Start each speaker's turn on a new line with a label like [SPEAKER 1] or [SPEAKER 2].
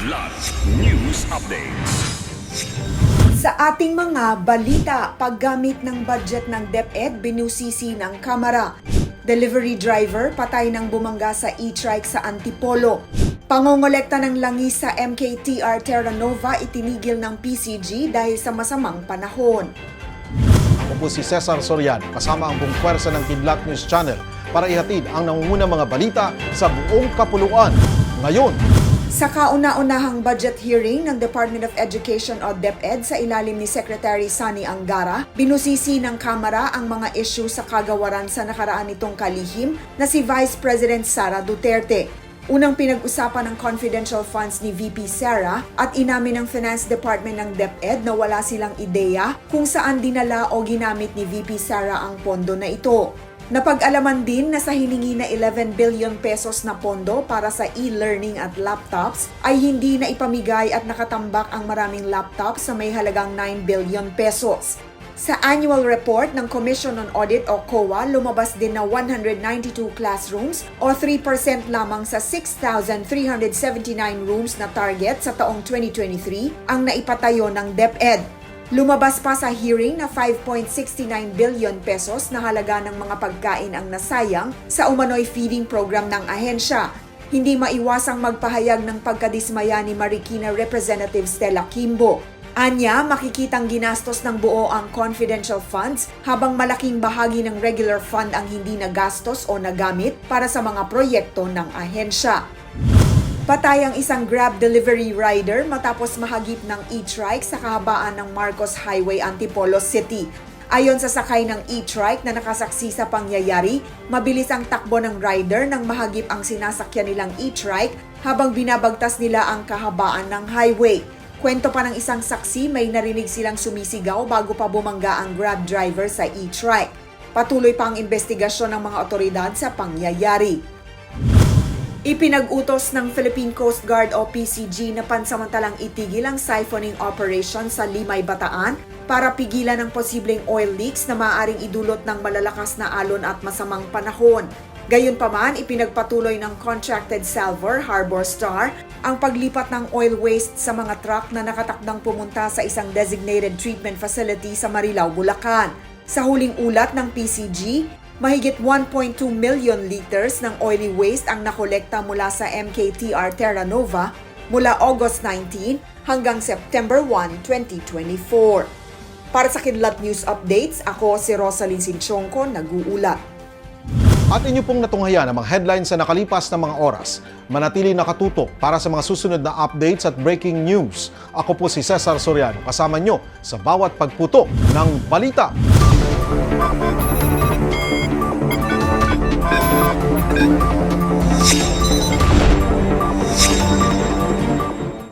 [SPEAKER 1] Kidlat News Updates.
[SPEAKER 2] Sa ating mga balita, paggamit ng budget ng DepEd, binusisi ng Kamara. Delivery driver, patay ng bumangga sa e-trike sa Antipolo. Pangongolekta ng langis sa MKTR Terra Nova itinigil ng PCG dahil sa masamang panahon.
[SPEAKER 3] Ako po si Cesar Soriano kasama ang buong pwersa ng Kidlat News Channel para ihatid ang nangungunang mga balita sa buong kapuluan. Ngayon,
[SPEAKER 2] Sa kauna-unahang budget hearing ng Department of Education o DepEd sa ilalim ni Secretary Sani Angara, binusisi ng Kamara ang mga issue sa kagawaran sa nakaraan nitong kalihim na si Vice President Sara Duterte. Unang pinag-usapan ng confidential funds ni VP Sara at inamin ng Finance Department ng DepEd na wala silang ideya kung saan dinala o ginamit ni VP Sara ang pondo na ito. Napag-alaman din na sa hiningi na 11 billion pesos na pondo para sa e-learning at laptops ay hindi na ipamigay at nakatambak ang maraming laptops sa may halagang 9 billion pesos. Sa annual report ng Commission on Audit o COA, lumabas din na 192 classrooms o 3% lamang sa 6,379 rooms na target sa taong 2023 ang naipatayo ng DepEd. Lumabas pa sa hearing na 5.69 billion pesos na halaga ng mga pagkain ang nasayang sa umano'y feeding program ng ahensya. Hindi maiwasang magpahayag ng pagkadismaya ni Marikina Representative Stella Kimbo. Anya, makikitang ginastos ng buo ang confidential funds habang malaking bahagi ng regular fund ang hindi nagastos o nagamit para sa mga proyekto ng ahensya. Patay ang isang Grab delivery rider matapos mahagip ng e-trike sa kahabaan ng Marcos Highway, Antipolo City. Ayon sa sakay ng e-trike na nakasaksi sa pangyayari, mabilis ang takbo ng rider nang mahagip ang sinasakyan nilang e-trike habang binabagtas nila ang kahabaan ng highway. Kwento pa ng isang saksi, may narinig silang sumisigaw bago pa bumangga ang Grab driver sa e-trike. Patuloy pa ang investigasyon ng mga otoridad sa pangyayari. Ipinag-utos ng Philippine Coast Guard o PCG na pansamantalang itigil ang siphoning operation sa Limay Bataan para pigilan ang posibleng oil leaks na maaaring idulot ng malalakas na alon at masamang panahon. Gayunpaman, ipinagpatuloy ng contracted salvor Harbor Star ang paglipat ng oil waste sa mga truck na nakatakdang pumunta sa isang designated treatment facility sa Marilao, Bulacan. Sa huling ulat ng PCG, Mahigit 1.2 million liters ng oily waste ang nakolekta mula sa MKTR Terra Nova mula August 19 hanggang September 1, 2024. Para sa Kidlat News Updates, ako si Rosalyn Sinchonko, nag-uulat.
[SPEAKER 3] at inyo pong natunghayan ang mga headlines sa nakalipas na mga oras. Manatili nakatutok para sa mga susunod na updates at breaking news. Ako po si Cesar Soriano kasama nyo sa bawat pagputok ng balita. Thank you.